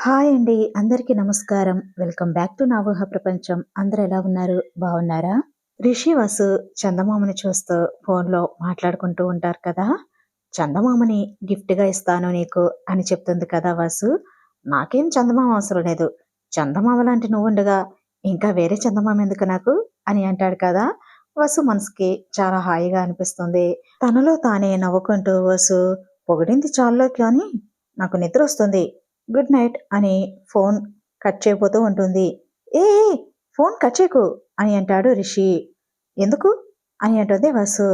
Hi అండి. అందరికీ నమస్కారం. వెల్కమ్ బ్యాక్ టు నా ఊహ ప్రపంచం. అందరు ఎలా ఉన్నారు? బాగున్నారా? రిషి, వాసు చందమామని చూస్తూ ఫోన్‌లో మాట్లాడుకుంటూ ఉంటారు కదా! చందమామని గిఫ్ట్‌గా ఇస్తాను నీకు అని చెప్తుంది కదా వాసు నాకేం చందమామ అవసరం లేదు. చందమామ లాంటి నువ్వుండగా ఇంకా వేరే చందమామ ఎందుకు నాకు? అని అంటాడు కదా! వసు మనసుకి చాలా హాయిగా అనిపిస్తుంది. తనలో తానే నవ్వుకుంటూ వసు పొగిడింది చాలులే కానీ నాకు నిద్ర వస్తుంది గుడ్ నైట్ అని ఫోన్ కట్ చేయబోతూ ఉంటుంది. ఏ ఫోన్ కట్ చేయకు అని అంటాడు రిషి. ఎందుకు? అని అంటుంది వసు.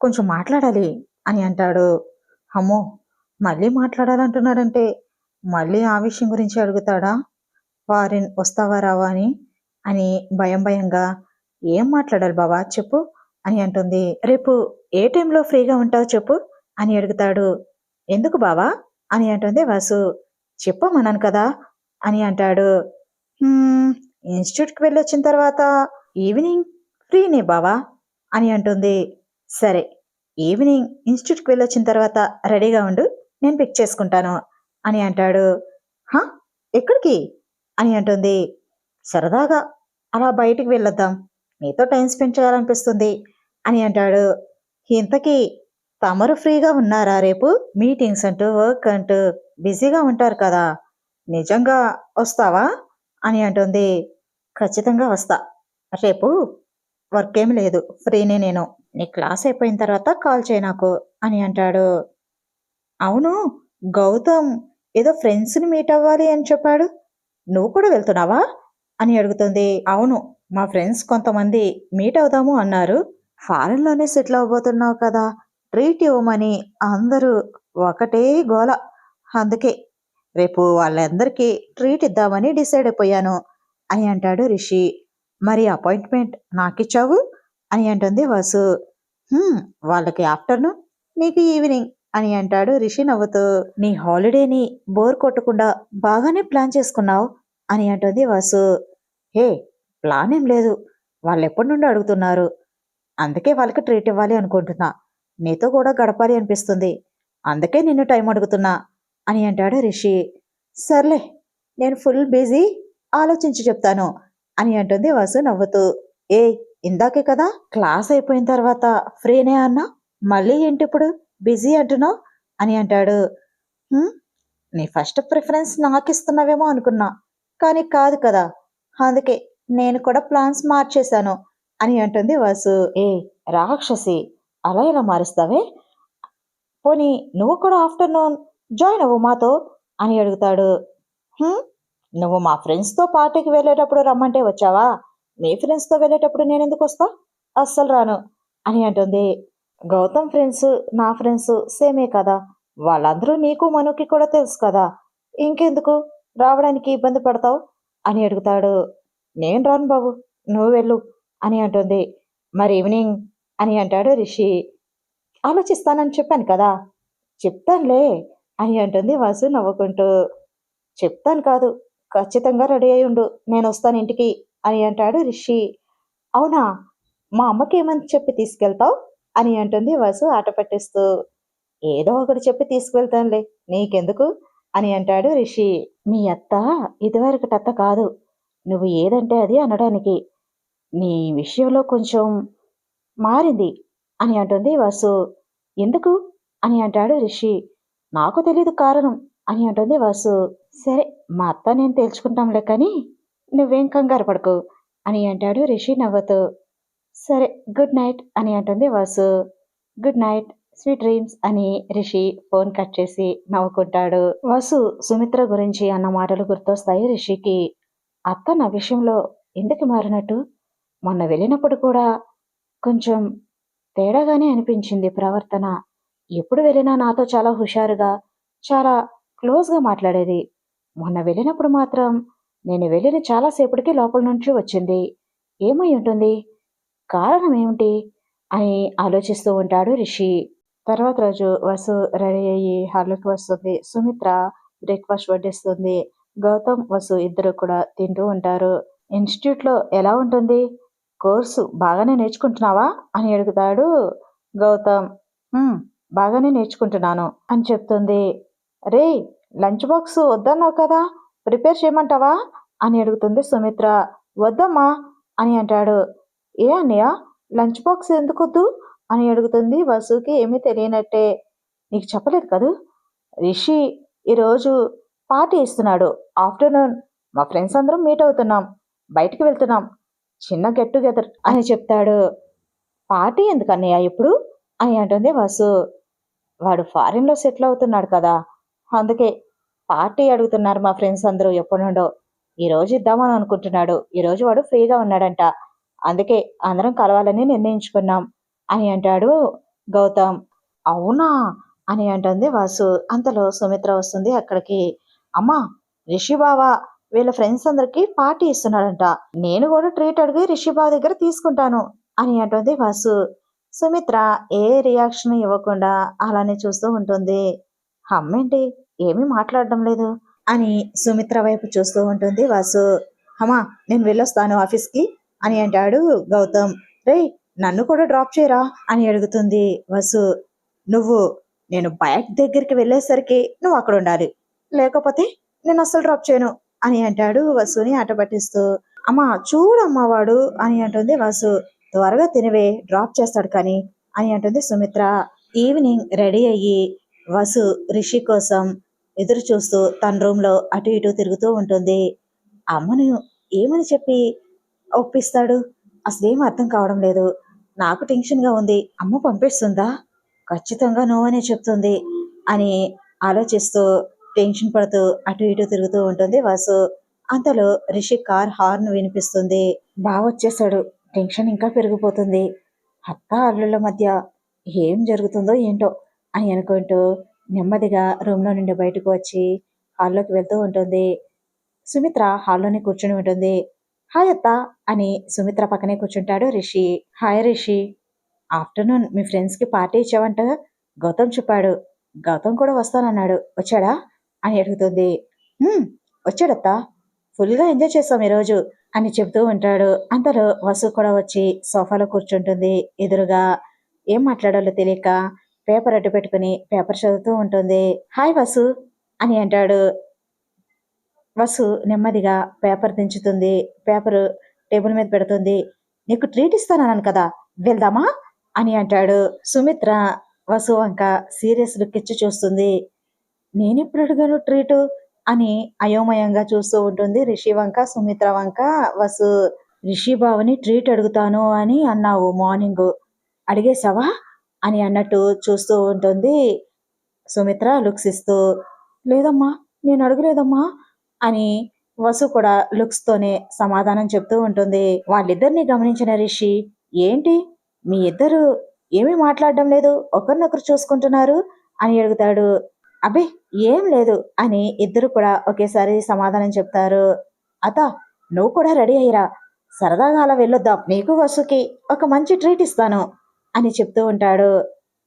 కొంచెం మాట్లాడాలి అని అంటాడు. అమ్మో! మళ్ళీ మాట్లాడాలంటున్నాడంటే మళ్ళీ ఆ విషయం గురించి అడుగుతాడా? ఫారిన్ వస్తావా రావా అని అని భయం భయంగా ఏం మాట్లాడాలి బావా చెప్పు అని అంటుంది. రేపు ఏ టైంలో ఫ్రీగా ఉంటావు చెప్పు అని అడుగుతాడు. ఎందుకు బావా అని అంటుంది వాసు చెప్పమన్నాను కదా అని అంటాడు. ఇన్‌స్టిట్యూట్‌కి వెళ్ళొచ్చిన తర్వాత ఈవినింగ్ ఫ్రీనే బావా అని అంటుంది. సరే ఈవినింగ్ ఇన్‌స్టిట్యూట్‌కి వెళ్ళొచ్చిన తర్వాత రెడీగా ఉండు. నేను పిక్ చేసుకుంటాను అని అంటాడు. హా! ఎక్కడికి? అని అంటుంది. సరదాగా అలా బయటికి వెళ్ళొద్దాం. నీతో టైం స్పెండ్ చేయాలనిపిస్తుంది అని అంటాడు. ఇంతకీ తమరు ఫ్రీగా ఉన్నారా రేపు? మీటింగ్స్ అంటూ వర్క్ అంటూ బిజీగా ఉంటారు కదా! నిజంగా వస్తావా? అని అంటుంది. ఖచ్చితంగా వస్తా. రేపు వర్క్ ఏమి లేదు. ఫ్రీనే నేను. నీ క్లాస్ అయిపోయిన తర్వాత కాల్ చేయి నాకు అని అంటాడు. అవును గౌతమ్ ఏదో ఫ్రెండ్స్‌ని మీట్ అవ్వాలి అని చెప్పాడు. నువ్వు కూడా వెళ్తున్నావా? అని అడుగుతుంది. అవును. మా ఫ్రెండ్స్ కొంతమంది మీట్ అవుదాము అన్నారు. ఫారెన్‌లోనే సెటిల్ అవ్వబోతున్నావు కదా! ట్రీట్ ఇవ్వమని అందరూ ఒకటే గోల. అందుకే రేపు వాళ్ళందరికీ ట్రీట్ ఇద్దామని డిసైడ్ అయిపోయాను అని అంటాడు రిషి. మరి అపాయింట్మెంట్ నాకిచ్చావు? అని అంటుంది వసు. వాళ్ళకి ఆఫ్టర్‌నూన్ నీకు ఈవినింగ్ అని అంటాడు రిషి నవ్వుతూ. నీ హాలిడేని బోర్ కొట్టకుండా బాగానే ప్లాన్ చేసుకున్నావు అని అంటుంది వాసు హే! ప్లాన్ ఏం లేదు. వాళ్ళు ఎప్పటి నుండి అడుగుతున్నారు. అందుకే వాళ్ళకి ట్రీట్ ఇవ్వాలి అనుకుంటున్నా. నీతో కూడా గడపాలి అనిపిస్తుంది. అందుకే నిన్ను టైం అడుగుతున్నా అని అంటాడు రిషి. సర్లే నేను ఫుల్ బిజీ ఆలోచించి చెప్తాను అని అంటుంది వసు నవ్వుతూ. ఏ ఇందాకే కదా క్లాస్ అయిపోయిన తర్వాత ఫ్రీనే అన్నా మళ్ళీ ఏంటిప్పుడు బిజీ అంటున్నావు అని అంటాడు. నీ ఫస్ట్ ప్రిఫరెన్స్ నాకు ఇస్తున్నావేమో అనుకున్నా. కానీ కాదు కదా! అందుకే నేను కూడా ప్లాన్స్ మార్చేశాను అని అంటుంది వసు. ఏ రాక్షసి అలా ఎలా మారుస్తావే? పోనీ నువ్వు కూడా ఆఫ్టర్‌నూన్ జాయిన్ అవ్వు మాతో అని అడుగుతాడు. నువ్వు మా ఫ్రెండ్స్‌తో పార్టీకి వెళ్ళేటప్పుడు రమ్మంటే వచ్చావా? నీ ఫ్రెండ్స్‌తో వెళ్ళేటప్పుడు నేను ఎందుకు వస్తా అస్సలు రాను అని అంటుంది. గౌతమ్ ఫ్రెండ్స్ నా ఫ్రెండ్స్ సేమే కదా! వాళ్ళందరూ నీకు మనుకి కూడా తెలుసు కదా! ఇంకెందుకు రావడానికి ఇబ్బంది పడతావు అని అడుగుతాడు. నేను రాను బాబు నువ్వు వెళ్ళు అని అంటుంది. మరి ఈవినింగ్ అని అంటాడు రిషి. ఆలోచిస్తానని చెప్పాను కదా! చెప్తానులే అని అంటుంది వసు నవ్వుకుంటూ. చెప్తాను కాదు ఖచ్చితంగా రెడీ అయి ఉండు. నేనొస్తాను ఇంటికి అని అంటాడు రిషి. అవునా! మా అమ్మకి ఏమని చెప్పి తీసుకెళ్తావు? అని అంటుంది వాసు ఆట పట్టిస్తూ. ఏదో ఒకటి చెప్పి తీసుకువెళ్తానులే నీకెందుకు అని అంటాడు రిషి. మీ అత్త ఇదివరకటి అత్త కాదు. నువ్వు ఏదంటే అది అనడానికి. నీ విషయంలో కొంచెం మారింది అని అంటుంది వసు. ఎందుకు? అని అంటాడు రిషి. నాకు తెలియదు కారణం అని అంటుంది వసు. సరే మా అత్త నేను తేల్చుకుంటాంలే కానీ నువ్వేం కంగారు పడకు అని అంటాడు రిషి నవ్వుతూ. సరే గుడ్ నైట్ అని అంటుంది Vasu. Good night sweet dreams అని రిషి ఫోన్ కట్ చేసి నవ్వుకుంటాడు. వసు సుమిత్ర గురించి అన్న మాటలు గుర్తొస్తాయి రిషికి. అత్త నా విషయంలో ఎందుకు మారినట్టు? మొన్న వెళ్ళినప్పుడు కూడా కొంచెం తేడాగానే అనిపించింది ప్రవర్తన. ఎప్పుడు వెళ్ళినా నాతో చాలా హుషారుగా, చాలా క్లోజ్‌గా మాట్లాడేది. మొన్న వెళ్ళినప్పుడు మాత్రం నేను వెళ్ళిన చాలాసేపటికి లోపల నుంచి వచ్చింది. ఏమై ఉంటుంది? కారణం ఏమిటి? అని ఆలోచిస్తూ ఉంటాడు రిషి. తర్వాత రోజు వసు రెడీ అయ్యి హాల్‌లోకి వస్తుంది. సుమిత్ర బ్రేక్‌ఫాస్ట్ వడ్డిస్తుంది. గౌతమ్, వసు ఇద్దరు కూడా తింటూ ఉంటారు. ఇన్‌స్టిట్యూట్‌లో ఎలా ఉంటుంది? కోర్సు బాగానే నేర్చుకుంటున్నావా? అని అడుగుతాడు గౌతమ్. బాగానే నేర్చుకుంటున్నాను అని చెప్తుంది. రే లంచ్ బాక్స్ వద్దన్నావు కదా! ప్రిపేర్ చేయమంటావా? అని అడుగుతుంది సుమిత్ర. వద్దమ్మా అని అంటాడు. ఏ అన్నయ్య లంచ్ బాక్స్ ఎందుకు వద్దు? అని అడుగుతుంది వసుకి. ఏమీ తెలియనట్టే. నీకు చెప్పలేదు కదూ? రిషి ఈరోజు పార్టీ ఇస్తున్నాడు. ఆఫ్టర్నూన్ మా ఫ్రెండ్స్ అందరం మీట్ అవుతున్నాం. బయటికి వెళ్తున్నాం. చిన్న గెట్ టుగెదర్ అని చెప్తాడు. పార్టీ ఎందుకు ఇప్పుడు? అని అంటుంది వాసు. వాడు ఫారిన్లో సెటిల్ అవుతున్నాడు కదా. అందుకే పార్టీ అడుగుతున్నారు మా ఫ్రెండ్స్ అందరూ ఎప్పటి నుండో. ఈ రోజు ఇద్దామని అనుకుంటున్నాడు. ఈ రోజు వాడు ఫ్రీగా ఉన్నాడంట. అందుకే అందరం కలవాలని నిర్ణయించుకున్నాం అని అంటాడు గౌతమ్. అవునా? అని అంటుంది వాసు. అంతలో సుమిత్ర వస్తుంది అక్కడికి. అమ్మా రిషి బావా వీళ్ళ ఫ్రెండ్స్ అందరికి పార్టీ ఇస్తున్నాడంట. నేను కూడా ట్రీట్ అడిగి రిషి దగ్గర తీసుకుంటాను అని అంటుంది వాసు. సుమిత్ర ఏ రియాక్షన్ ఇవ్వకుండా అలానే చూస్తూ ఉంటుంది. అమ్మేంటి? ఏమీ మాట్లాడడం లేదు అని సుమిత్ర వైపు చూస్తూ ఉంటుంది వాసు. అమ్మా నేను వెళ్ళొస్తాను ఆఫీస్కి అని అంటాడు గౌతమ్. రేయ్ నన్ను కూడా డ్రాప్ చేయరా అని అడుగుతుంది వసు. నువ్వు నేను బైక్ దగ్గరికి వెళ్ళేసరికి నువ్వు అక్కడ ఉండాలి. లేకపోతే నేను అస్సలు డ్రాప్ చేయను. అని అంటాడు వసుని ఆట పట్టిస్తూ. అమ్మా చూడమ్మా వాడు అని అంటుంది వసు. త్వరగా తినవే డ్రాప్ చేస్తాడు కానీ అని అంటుంది సుమిత్ర. ఈవినింగ్ రెడీ అయ్యి వసు రిషి కోసం ఎదురు చూస్తూ తన రూమ్లో అటు ఇటు తిరుగుతూ ఉంటుంది. అమ్మను ఏమని చెప్పి ఒప్పిస్తాడు? అసలేం అర్థం కావడం లేదు. నాకు టెన్షన్గా ఉంది. అమ్మ పంపిస్తుందా? ఖచ్చితంగా నువ్వనే చెప్తుంది అని ఆలోచిస్తూ టెన్షన్ పడుతూ అటు ఇటు తిరుగుతూ ఉంటుంది. వాసు అంతలో రిషి కార్ హార్న్ వినిపిస్తుంది. బాగా వచ్చేసాడు టెన్షన్ ఇంకా పెరిగిపోతుంది. అత్త అల్లుల మధ్య ఏం జరుగుతుందో ఏంటో అని అనుకుంటూ నెమ్మదిగా రూమ్లో నుండి బయటకు వచ్చి హాల్లోకి వెళ్తూ ఉంటుంది. సుమిత్ర హాల్లోనే కూర్చుని ఉంటుంది. హాయ్ అత్త అని సుమిత్ర పక్కనే కూర్చుంటాడు రిషి. హాయ్ రిషి. ఆఫ్టర్నూన్ మీ ఫ్రెండ్స్కి పార్టీ ఇచ్చావంట. గౌతమ్ చెప్పాడు. గౌతమ్ కూడా వస్తానన్నాడు. వచ్చాడా? అని అడుగుతుంది. "హ్మ్, వచ్చాడత్తా. ఫుల్గా ఎంజాయ్ చేస్తాం ఈరోజు అని చెబుతూ ఉంటాడు. అంతలో వసు కూడా వచ్చి సోఫాలో కూర్చుంటుంది. ఎదురుగా ఏం మాట్లాడాలో తెలియక పేపర్ అడ్డు పెట్టుకుని పేపర్ చదువుతూ ఉంటుంది. హాయ్ వసు అని అంటాడు. వసు నెమ్మదిగా పేపర్ దించుతుంది. పేపర్ టేబుల్ మీద పెడుతుంది. నీకు ట్రీట్ ఇస్తానన్నాను కదా వెళ్దామా? అని అంటాడు. సుమిత్ర వసు వంక సీరియస్ లుక్ ఇచ్చి చూస్తుంది. నేనెప్పుడు అడిగాను ట్రీట్? అని అయోమయంగా చూస్తూ ఉంటుంది రిషి వంక సుమిత్ర వంక. వసు రిషి బావని ట్రీట్ అడుగుతాను అని అన్నావు మార్నింగ్. అడిగేసావా అని అన్నట్టు చూస్తూ ఉంటుంది సుమిత్ర లుక్స్ ఇస్తూ. లేదమ్మా నేను అడగలేదమ్మా అని వసు కూడా లుక్స్ తోనే సమాధానం చెప్తూ ఉంటుంది. వాళ్ళిద్దరిని గమనించిన రిషి ఏంటి? మీ ఇద్దరు ఏమీ మాట్లాడడం లేదు? ఒకరినొకరు చూసుకుంటున్నారు అని అడుగుతాడు. అబ్బే ఏం లేదు అని ఇద్దరు కూడా ఒకేసారి సమాధానం చెప్తారు. అత నువ్వు కూడా రెడీ అయ్యిరా. సరదాగా అలా వెళ్ళొద్దాం. నీకు వసుకి ఒక మంచి ట్రీట్ ఇస్తాను అని చెప్తూ ఉంటాడు.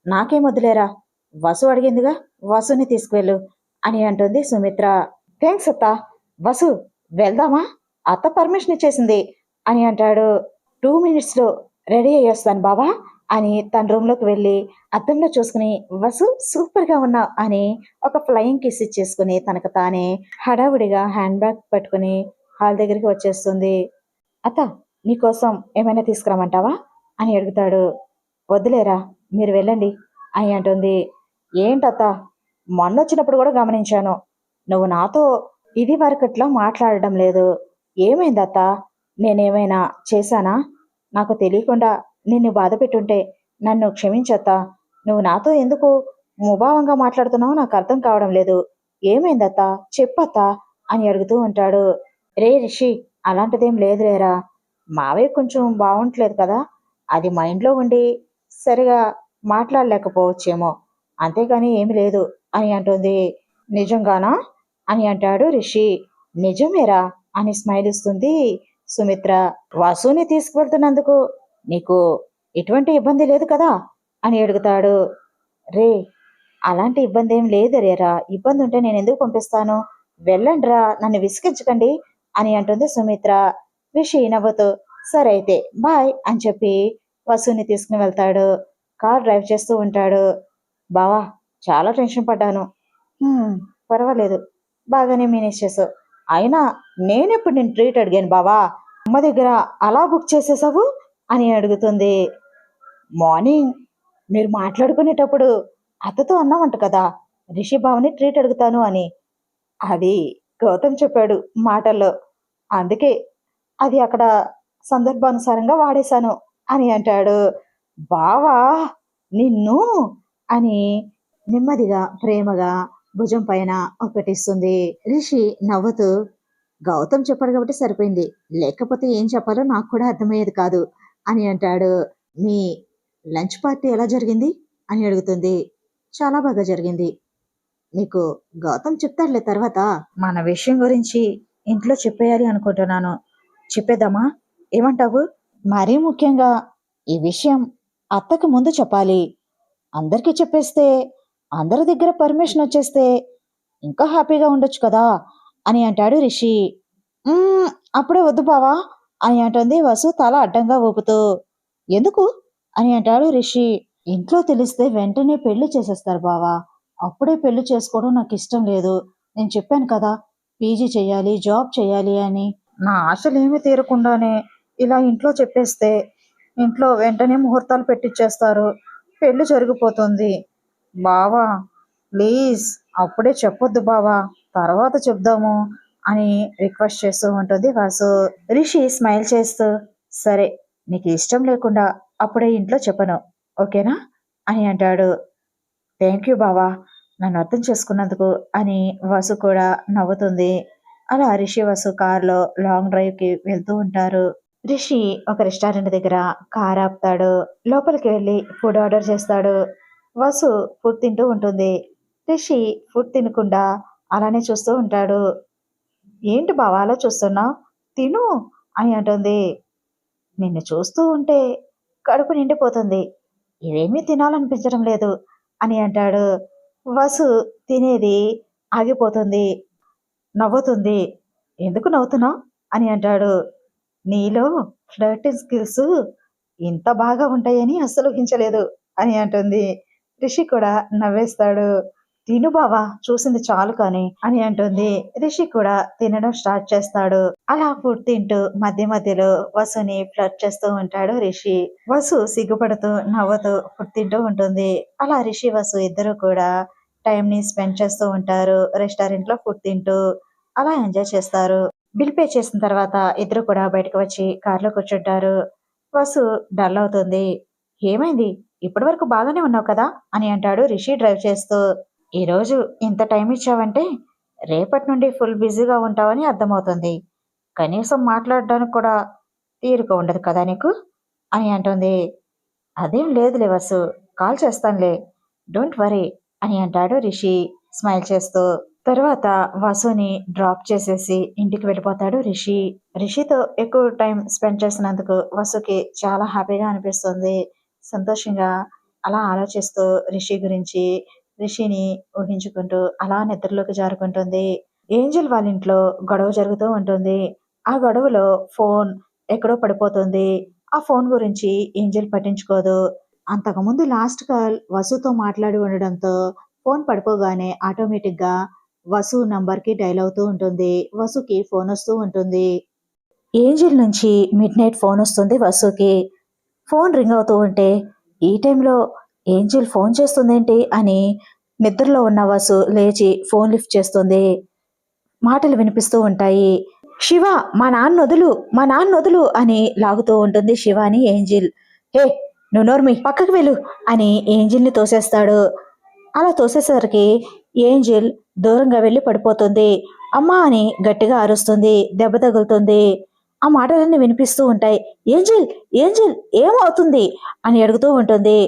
నాకేం వద్దులేరా? వసు అడిగిందిగా వసుని తీసుకువెళ్ళు అని అంటుంది సుమిత్ర. థ్యాంక్స్ అత్త. వసు వెళ్దామా? అత్త పర్మిషన్ ఇచ్చేసింది అని అంటాడు. టూ మినిట్స్లో రెడీ అయ్యేస్తాను బావా. అని తన రూమ్లోకి వెళ్ళి అద్దంలో చూసుకుని వసు సూపర్గా ఉన్నావు అని ఒక ఫ్లయింగ్ కిస్ ఇచ్చేసుకుని తనకు తానే హడావుడిగా హ్యాండ్ బ్యాగ్ పట్టుకుని హాల్ దగ్గరికి వచ్చేస్తుంది. అత్త నీకోసం ఏమైనా తీసుకురమ్మంటావా? అని అడుగుతాడు. వద్దులేరా మీరు వెళ్ళండి అని అంటుంది. ఏంటత్త మొన్న వచ్చినప్పుడు కూడా గమనించాను. నువ్వు నాతో ఇది వరకట్లో మాట్లాడడం లేదు. ఏమైందత్త? నేనేమైనా చేశానా? నాకు తెలియకుండా నిన్ను బాధ పెట్టుంటే నన్ను క్షమించత్తా. నువ్వు నాతో ఎందుకు ముభావంగా మాట్లాడుతున్నావో నాకు అర్థం కావడం లేదు. ఏమైందత్తా? చెప్పత్తా అని అడుగుతూ ఉంటాడు. రే రిషి అలాంటిదేం లేదులేరా. మావే కొంచెం బాగుంటలేదు కదా. అది మైండ్లో ఉండి సరిగా మాట్లాడలేకపోవచ్చేమో. అంతేగాని ఏమి లేదు అని అంటుంది. నిజంగానా? అని అంటాడు రిషి. నిజమేరా అని స్మైల్ ఇస్తుంది సుమిత్ర. వాసుని తీసుకువెళ్తున్నందుకు నీకు ఎటువంటి ఇబ్బంది లేదు కదా? అని అడుగుతాడు. రే అలాంటి ఇబ్బంది ఏం లేదు రేరా. ఇబ్బంది ఉంటే నేను ఎందుకు పంపిస్తాను? వెళ్ళండిరా నన్ను విసిగించకండి అని అంటుంది సుమిత్ర. రిషి నవ్వుతూ సరే అయితే బాయ్ అని చెప్పి వసుని తీసుకుని వెళ్తాడు. కార్ డ్రైవ్ చేస్తూ ఉంటాడు. బావా చాలా టెన్షన్ పడ్డాను. పర్వాలేదు. బాగానే మేనేజ్ చేసావు అయినా నేనెప్పుడు నేను ట్రీట్ అడిగాను బావా? అమ్మ దగ్గర అలా బుక్ చేసేసావు? అని అడుగుతుంది. మార్నింగ్ మీరు మాట్లాడుకునేటప్పుడు అత్తతో అన్నామంట కదా రిషి భావని ట్రీట్ అడుగుతాను అని. అది గౌతమ్ చెప్పాడు మాటల్లో. అందుకే అది అక్కడ సందర్భానుసారంగా వాడేశాను అని అంటాడు. బావా నిన్ను అని నెమ్మదిగా ప్రేమగా భుజం పైన ఒకటిస్తుంది రిషి నవ్వుతూ గౌతమ్ చెప్పాడు కాబట్టి సరిపోయింది. లేకపోతే ఏం చెప్పాలో నాకు కూడా అర్థమయ్యేది కాదు. అని అంటాడు. మీ లంచ్ పార్టీ ఎలా జరిగింది? అని అడుగుతుంది. చాలా బాగా జరిగింది. నీకు గౌతమ్ చెప్తాడులే తర్వాత. మన విషయం గురించి ఇంట్లో చెప్పేయాలి అనుకుంటున్నాను. చెప్పేద్దామా? ఏమంటావు? మరీ ముఖ్యంగా ఈ విషయం అత్తకు ముందు చెప్పాలి. అందరికీ చెప్పేస్తే అందరి దగ్గర పర్మిషన్ వచ్చేస్తే ఇంకా హ్యాపీగా ఉండొచ్చు కదా అని అంటాడు రిషి. "మ్మ్, అప్పుడే వద్దు బావా. అని అంటుంది వసు తల అడ్డంగా ఊపుతూ. ఎందుకు? అని అంటాడు రిషి. ఇంట్లో తెలిస్తే వెంటనే పెళ్ళి చేసేస్తారు బావా. అప్పుడే పెళ్ళి చేసుకోవడం నాకు ఇష్టం లేదు. నేను చెప్పాను కదా పీజీ చేయాలి జాబ్ చేయాలి అని. నా ఆశలు తీరకుండానే ఇలా ఇంట్లో చెప్పేస్తే ఇంట్లో వెంటనే ముహూర్తాలు పెట్టిచ్చేస్తారు. పెళ్ళి జరిగిపోతుంది. బావా ప్లీజ్ అప్పుడే చెప్పొద్దు బావా. తర్వాత చెప్దాము. అని రిక్వెస్ట్ చేస్తూ ఉంటుంది. వాసు రిషి స్మైల్ చేస్తూ సరే నీకు ఇష్టం లేకుండా అప్పుడే ఇంట్లో చెప్పను ఓకేనా? అని అంటాడు. థ్యాంక్ యూ బావా నన్ను అర్థం చేసుకున్నందుకు అని వసు కూడా నవ్వుతుంది. అలా రిషి వసు కారులో లాంగ్ డ్రైవ్కి వెళ్తూ ఉంటారు. రిషి ఒక రెస్టారెంట్ దగ్గర కార్ ఆపుతాడు. లోపలికి వెళ్ళి ఫుడ్ ఆర్డర్ చేస్తాడు. వసు ఫుడ్ తింటూ ఉంటుంది. రిషి ఫుడ్ తినకుండా అలానే చూస్తూ ఉంటాడు. ఏంటి బావా అలా చూస్తున్నావు తిను అని అంటుంది. నిన్ను చూస్తూ ఉంటే కడుపు నిండిపోతుంది. ఇవేమీ తినాలనిపించడం లేదు అని అంటాడు. వసు తినేది ఆగిపోతుంది. నవ్వుతుంది. ఎందుకు నవ్వుతున్నావు అని అంటాడు. నీలో ఫ్లర్టింగ్ స్కిల్స్ ఇంత బాగా ఉంటాయని అస్సలు ఊహించలేదు అని అంటుంది. రిషి కూడా నవ్వేస్తాడు. తిను బావా చూసింది చాలు కానీ అని అంటుంది. రిషి కూడా తినడం స్టార్ట్ చేస్తాడు. అలా ఫుడ్ తింటూ మధ్య మధ్యలో వసుని ఫ్లర్ట్ చేస్తూ ఉంటాడు రిషి. వసు సిగ్గుపడుతూ నవ్వుతూ ఫుడ్ తింటూ ఉంటుంది. అలా రిషి వసు ఇద్దరు కూడా టైం ని స్పెండ్ చేస్తూ ఉంటారు. రెస్టారెంట్లో ఫుడ్ తింటూ అలా ఎంజాయ్ చేస్తారు. బిల్ పే చేసిన తర్వాత ఇద్దరు కూడా బయటకు వచ్చి కారులో కూర్చుంటారు. వసు డల్ అవుతుంది. ఏమైంది? ఇప్పటి వరకు బాగానే ఉన్నావు కదా? అని అంటాడు రిషి డ్రైవ్ చేస్తూ. ఈ రోజు ఇంత టైం ఇచ్చావంటే రేపటి నుండి ఫుల్ బిజీగా ఉంటావని అర్థమవుతుంది. కనీసం మాట్లాడడానికి కూడా తీరిక ఉండదు కదా నీకు? అని అంటుంది. అదేం లేదులే వసు కాల్ చేస్తానులే. డోంట్ వరీ అని అంటాడు రిషి. స్మైల్ చేస్తూ. తర్వాత వసుని డ్రాప్ చేసేసి ఇంటికి వెళ్ళిపోతాడు రిషి. రిషితో ఎక్కువ టైం స్పెండ్ చేసినందుకు వసుకి చాలా హ్యాపీగా అనిపిస్తుంది. సంతోషంగా అలా ఆలోచిస్తూ రిషి గురించి రిషిని ఊహించుకుంటూ అలా నిద్రలోకి జారుకుంటుంది. ఏంజల్ వాళ్ళ ఇంట్లో గొడవ జరుగుతూ ఉంటుంది. ఆ గొడవలో ఫోన్ ఎక్కడో పడిపోతుంది. ఆ ఫోన్ గురించి ఏంజల్ పట్టించుకోదు. అంతకుముందు లాస్ట్ కాల్ వసుతో మాట్లాడి ఉండడంతో ఫోన్ పడిపోగానే ఆటోమేటిక్గా వసు నంబర్కి డైల్ అవుతూ ఉంటుంది. వసుకి ఫోన్ వస్తూ ఉంటుంది. ఏంజిల్ నుంచి మిడ్ నైట్ ఫోన్ వస్తుంది వసుకి. ఫోన్ రింగ్ అవుతూ ఉంటే ఈ టైంలో ఏంజిల్ ఫోన్ చేస్తుందేంటి అని నిద్రలో ఉన్న వాసు లేచి ఫోన్ లిఫ్ట్ చేస్తుంది. మాటలు వినిపిస్తూ ఉంటాయి. శివ మా నాన్న వదులు మా నాన్న వదులు అని లాగుతూ ఉంటుంది శివాని ఏంజిల్. హే నువ్వు నోర్మి పక్కకు వెళ్ళు అని ఏంజిల్ని తోసేస్తాడు. అలా తోసేసరికి ఏంజిల్ దూరంగా వెళ్ళి పడిపోతుంది. అమ్మా అని గట్టిగా అరుస్తుంది దెబ్బ తగులుతుంది. ఆ మాటలన్నీ వినిపిస్తూ ఉంటాయి. ఏంజిల్ ఏంజిల్ ఏమవుతుంది అని అడుగుతూ ఉంటుంది.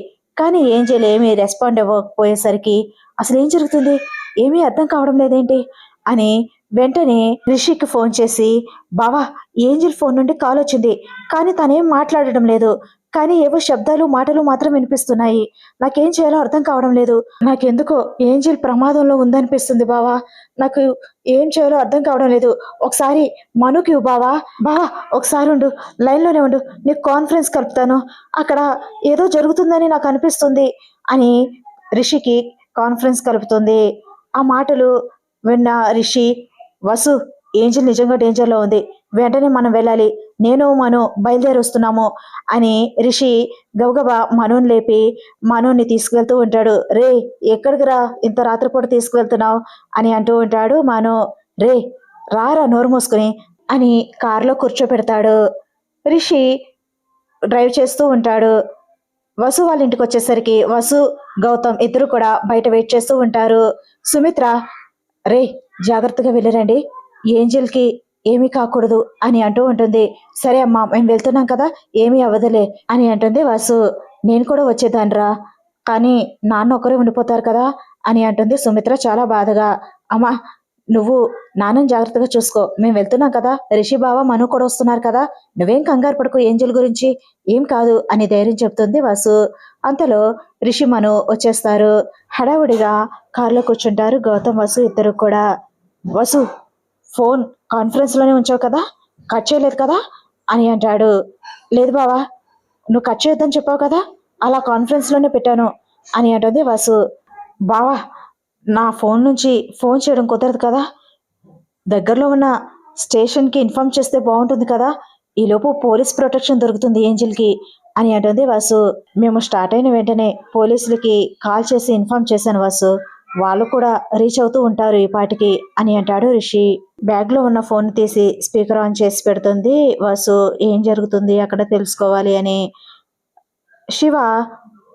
కానీ ఏంజెల్ ఏమీ రెస్పాండ్ అవ్వకపోయేసరికి అసలు ఏం జరుగుతుంది? ఏమీ అర్థం కావడం లేదేంటి? అని వెంటనే రిషికి ఫోన్ చేసి బావా ఏంజిల్ ఫోన్ నుండి కాల్ వచ్చింది కానీ తనేం మాట్లాడడం లేదు. కానీ ఏవో శబ్దాలు మాటలు మాత్రం వినిపిస్తున్నాయి. నాకేం చేయాలో అర్థం కావడం లేదు. నాకెందుకో ఏంజిల్ ప్రమాదంలో ఉందనిపిస్తుంది బావా. నాకు ఏం చేయాలో అర్థం కావడం లేదు. ఒకసారి మనుకి బావా. బావా ఒకసారి ఉండు. లైన్లోనే ఉండు. నీకు కాన్ఫరెన్స్ కలుపుతాను. అక్కడ ఏదో జరుగుతుందని నాకు అనిపిస్తుంది అని రిషికి కాన్ఫరెన్స్ కలుపుతుంది. ఆ మాటలు విన్న రిషి వసు ఏంజిల్ నిజంగా డేంజర్లో ఉంది. వెంటనే మనం వెళ్ళాలి. నేను మను బయలుదేరొస్తున్నాము అని రిషి గబగబా మనుని లేపి మనుని తీసుకువెళ్తూ ఉంటాడు. రే ఎక్కడికి రా? ఇంత రాత్రిపూట తీసుకువెళ్తున్నావు? అని అంటూ ఉంటాడు మను. రే రారా నోరు మూసుకుని? అని కారులో కూర్చోపెడతాడు. రిషి డ్రైవ్ చేస్తూ ఉంటాడు. వసు వాళ్ళ ఇంటికి వచ్చేసరికి వసు గౌతమ్ ఇద్దరు కూడా బయట వెయిట్ చేస్తూ ఉంటారు. సుమిత్ర రే జాగ్రత్తగా వెళ్ళిరండి. ఏంజల్కి ఏమీ కాకూడదు అని అంటూ ఉంటుంది. సరే అమ్మా మేము వెళ్తున్నాం కదా ఏమీ అవ్వదులే అని అంటుంది వాసు. నేను కూడా వచ్చేదాన్రా కానీ నాన్న ఒకరే ఉండిపోతారు కదా అని అంటుంది సుమిత్ర చాలా బాధగా. అమ్మా నువ్వు నాన్నని జాగ్రత్తగా చూసుకో. మేము వెళ్తున్నాం కదా రిషి బావ మను కూడా వస్తున్నారు కదా నువ్వేం కంగారు పడుకో ఏంజల్ గురించి. ఏం కాదు అని ధైర్యం చెప్తుంది వాసు. అంతలో రిషి మను వచ్చేస్తారు. హడావుడిగా కారులో కూర్చుంటారు గౌతమ్ వసు ఇద్దరు కూడా. వసు ఫోన్ కాన్ఫరెన్స్లోనే ఉంచావు కదా కట్ చేయలేదు కదా అని అంటాడు. లేదు బావా నువ్వు కట్ చేయొద్దని చెప్పావు కదా అలా కాన్ఫరెన్స్లోనే పెట్టాను అని అంటుంది వాసు. బావా నా ఫోన్ నుంచి ఫోన్ చేయడం కుదరదు కదా దగ్గరలో ఉన్న స్టేషన్కి ఇన్ఫామ్ చేస్తే బాగుంటుంది కదా ఈలోపు పోలీస్ ప్రొటెక్షన్ దొరుకుతుంది ఏంజిల్కి అని అంటుంది వాసు. మేము స్టార్ట్ అయిన వెంటనే పోలీసులకి కాల్ చేసి ఇన్ఫామ్ చేశాను వాసు. వాళ్ళు కూడా రీచ్ అవుతూ ఉంటారు ఈ పాటికి అని అంటాడు రిషి. బ్యాగ్లో ఉన్న ఫోన్ తీసి స్పీకర్ ఆన్ చేసి పెడుతుంది. వాసు ఏం జరుగుతుంది? అక్కడ తెలుసుకోవాలి అని. శివ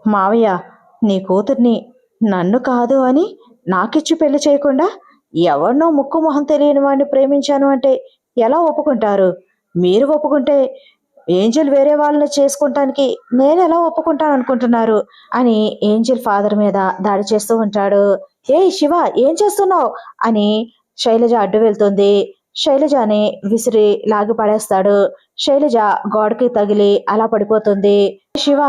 మావయ్య నీ కూతుర్ని నన్ను కాదు అని నాకిచ్చి పెళ్ళి చేయకుండా ఎవరినో ముక్కు మొహం తెలియని వాడిని ప్రేమించాను అంటే ఎలా ఒప్పుకుంటారు? మీరు ఒప్పుకుంటే ఏంజల్ వేరే వాళ్ళని చేసుకుంటానికి నేను ఎలా ఒప్పుకుంటాను అనుకుంటున్నారు? అని ఏంజల్ ఫాదర్ మీద దాడి చేస్తూ ఉంటాడు. ఏ శివ ఏం చేస్తున్నావు? అని శైలజ అడ్డు వెళ్తుంది. శైలజని విసిరి లాగి పడేస్తాడు. శైలజ గోడకి తగిలి అలా పడిపోతుంది. శివ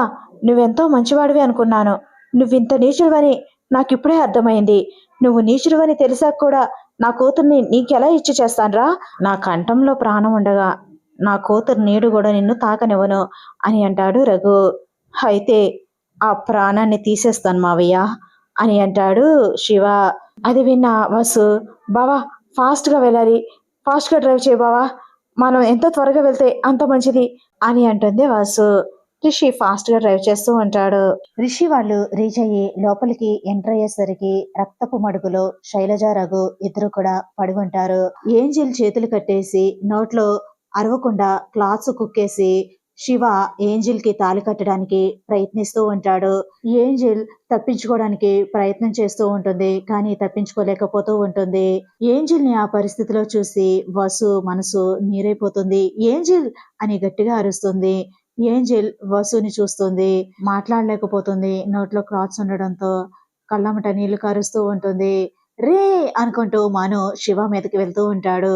నువ్వెంతో మంచివాడివి అనుకున్నాను. నువ్వింత నీచుడువని నాకు ఇప్పుడే అర్థమైంది. నువ్వు నీచుడువని తెలిసాక కూడా నా కూతుర్ని నీకెలా ఇచ్చి చేస్తాన్రా? నా కంఠంలో ప్రాణం ఉండగా నా కూతురు నీడు కూడా నిన్ను తాకనివ్వను అని అంటాడు రఘు. అయితే ఆ ప్రాణాన్ని తీసేస్తాను మావయ్య అని అంటాడు శివ. అది విన్న వసు బావా ఫాస్ట్గా వెళ్ళాలి. ఫాస్ట్గా డ్రైవ్ చేయ బావా. మనం ఎంత త్వరగా వెళ్తే అంత మంచిది అని అంటుంది వాసు. రిషి ఫాస్ట్గా డ్రైవ్ చేస్తూ ఉంటాడు. రిషి వాళ్ళు రీచ్ అయ్యి లోపలికి ఎంటర్ అయ్యేసరికి రక్తపు మడుగులో శైలజ రఘు ఇద్దరు కూడా పడి ఉంటారు ఏంజిల్ చేతులు కట్టేసి నోట్లో అరవకుండా క్లాత్స్ కుక్కేసి శివ ఏంజిల్కి తాలి కట్టడానికి ప్రయత్నిస్తూ ఉంటాడు. ఏంజిల్ తప్పించుకోవడానికి ప్రయత్నం చేస్తూ ఉంటుంది కానీ తప్పించుకోలేకపోతూ ఉంటుంది. ఏంజిల్ని ఆ పరిస్థితిలో చూసి వసు మనసు నీరైపోతుంది. ఏంజిల్ అని గట్టిగా అరుస్తుంది. ఏంజిల్ వసుని చూస్తుంది. మాట్లాడలేకపోతుంది. నోట్లో క్లాత్స్ ఉండడంతో కళ్ళమట నీళ్ళు కారుస్తూ ఉంటుంది. రే అనుకుంటూ మను శివ మీదకి వెళ్తూ ఉంటాడు.